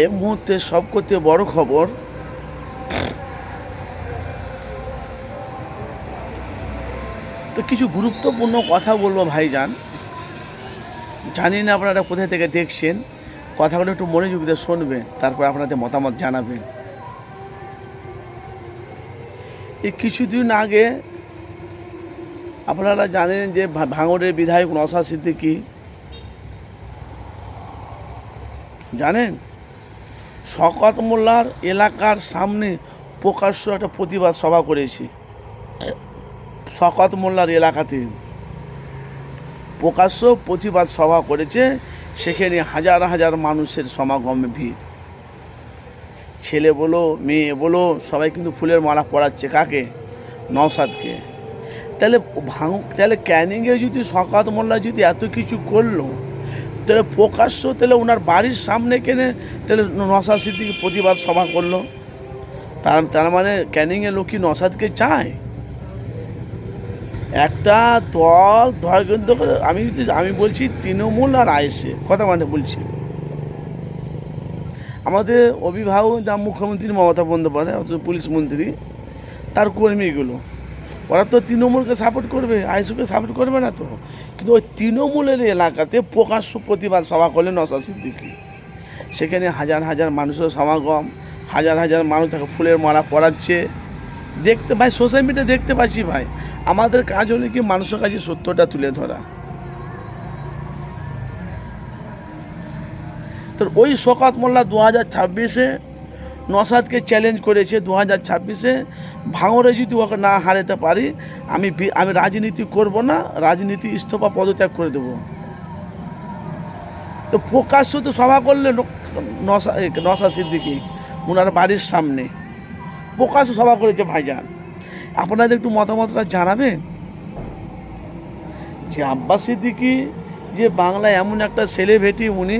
এই মুহূর্তে সবকতে বড় খবর। তো কিছু গুরুত্বপূর্ণ কথা বলব ভাইজান। জানি না আপনারা কোথায় থেকে দেখছেন। কথাগুলো একটু মনোযোগ দিয়ে শুনবেন, তারপর আপনাদের মতামত জানাবেন। এই কিছুদিন আগে আপনারা জানেন যে ভাঙড়ের বিধায়ক নসা সিদ্দিকী, জানেন? শকত মোল্লার এলাকার সামনে প্রকাশ্য একটা প্রতিবাদ সভা করেছি। শকত মোল্লার এলাকাতে প্রকাশ্য প্রতিবাদ সভা করেছে, সেখানে হাজার হাজার মানুষের সমাগমে ভিড়। ছেলে বলো, মেয়ে বলো, সবাই কিন্তু ফুলের মালা পরাচ্ছে কাকে? নওসাদকে তাহলে ভাঙ তাহলে ক্যানিংয়ে যদি শকাত মোল্লা যদি এত কিছু করল তাহলে প্রকাশ্য তাহলে ওনার বাড়ির সামনে কেনে তাহলে নসাদ সিদ্দিকি প্রতিবাদ সভা করল। তার তার মানে ক্যানিংয়ের লোক কি নসাদকে চায়। একটা দল ধর কিন্তু আমি আমি বলছি তৃণমূল আর আইসে কথা মানে বলছি। আমাদের অভিভাবক যা মুখ্যমন্ত্রী মমতা বন্দ্যোপাধ্যায়, অথচ পুলিশ মন্ত্রী, তার কর্মীগুলো। ওরা তো তৃণমূলকে সাপোর্ট করবে আইসুকে সাপোর্ট করবে না তো। কিন্তু ওই তৃণমূলের এলাকাতে প্রকাশ্য প্রতিবাদ সভা করলেন নসা সিদ্দিকি। সেখানে হাজার হাজার মানুষের সমাগম, হাজার হাজার মানুষ তাকে ফুলের মালা পরাচ্ছে। দেখতে ভাই সোশ্যাল মিডিয়া দেখতে পাচ্ছি ভাই, আমাদের কাজ হলো কি মানুষের কাছে সত্যটা তুলে ধরা। তো ওই শকাত মোল্লা দু হাজার ছাব্বিশে নসাদকে চ্যালেঞ্জ করেছে দু হাজার ছাব্বিশে। ভাঙরে যদি ওকে না হারাতে পারি, আমি আমি রাজনীতি করব না, রাজনীতি ইস্তফা পদত্যাগ করে দেব। তো প্রকাশ্য তো সভা করলে নসা সিদ্দিকি, ওনার বাড়ির সামনে। প্রকাশ্য সভা করেছে ভাইজান। আপনাদের একটু মতামতটা জানাবেন? যে আব্বাস সিদ্দিকি যে বাংলায় এমন একটা সেলিব্রিটি উনি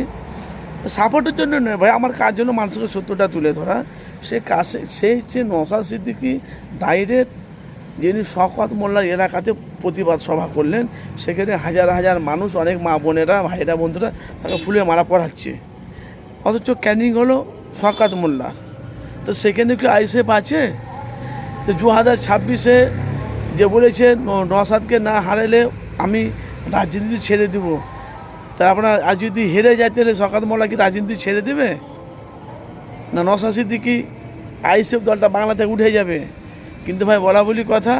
সাপোর্টের জন্য নয় ভাই, আমার কাজ জন্য মানুষকে সত্যটা তুলে ধরা। সে কাছে সেই যে নসা সিদ্দিকি ডাইরেক্ট যিনি শওকত মোল্লার এলাকাতে প্রতিবাদ সভা করলেন। সেখানে হাজার হাজার মানুষ, অনেক মা বোনেরা, ভাইরা বন্ধুরা তাকে ফুলে মারা পড়াচ্ছে অথচ ক্যানিং হলো শওকত মোল্লার। তো সেখানে কি আইসেফ আছে? তো দু হাজার ছাব্বিশে যে বলেছে ন- নওশাদকে না হারালে আমি রাজনীতি ছেড়ে দেবো। তা আপনার আজ যদি হেরে যায় তাহলে সকাত মোল্লা কি রাজনীতি ছেড়ে দেবে? না নশা সিদ্দিকি আইসিএফ দলটা বাংলা থেকে উঠে যাবে? কিন্তু ভাই বলা বলি কথা,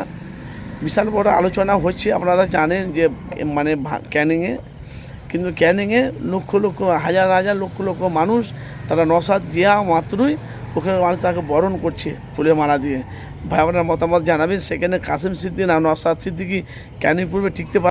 বিশাল বড় আলোচনা হচ্ছে, আপনারা জানেন যে মানে ক্যানিংয়ে। কিন্তু ক্যানিংয়ে লক্ষ লক্ষ, হাজার হাজার লক্ষ লক্ষ মানুষ, তারা নসাদ জিয়া মাত্রই ওখানে মানুষ তাকে বরণ করছে ফুলে মালা দিয়ে। ভাই, আপনার মতামত জানাবেন, সেখানে কাসিম সিদ্দিক না নসাদ সিদ্দিকি ক্যানিং পূর্বে টিকতে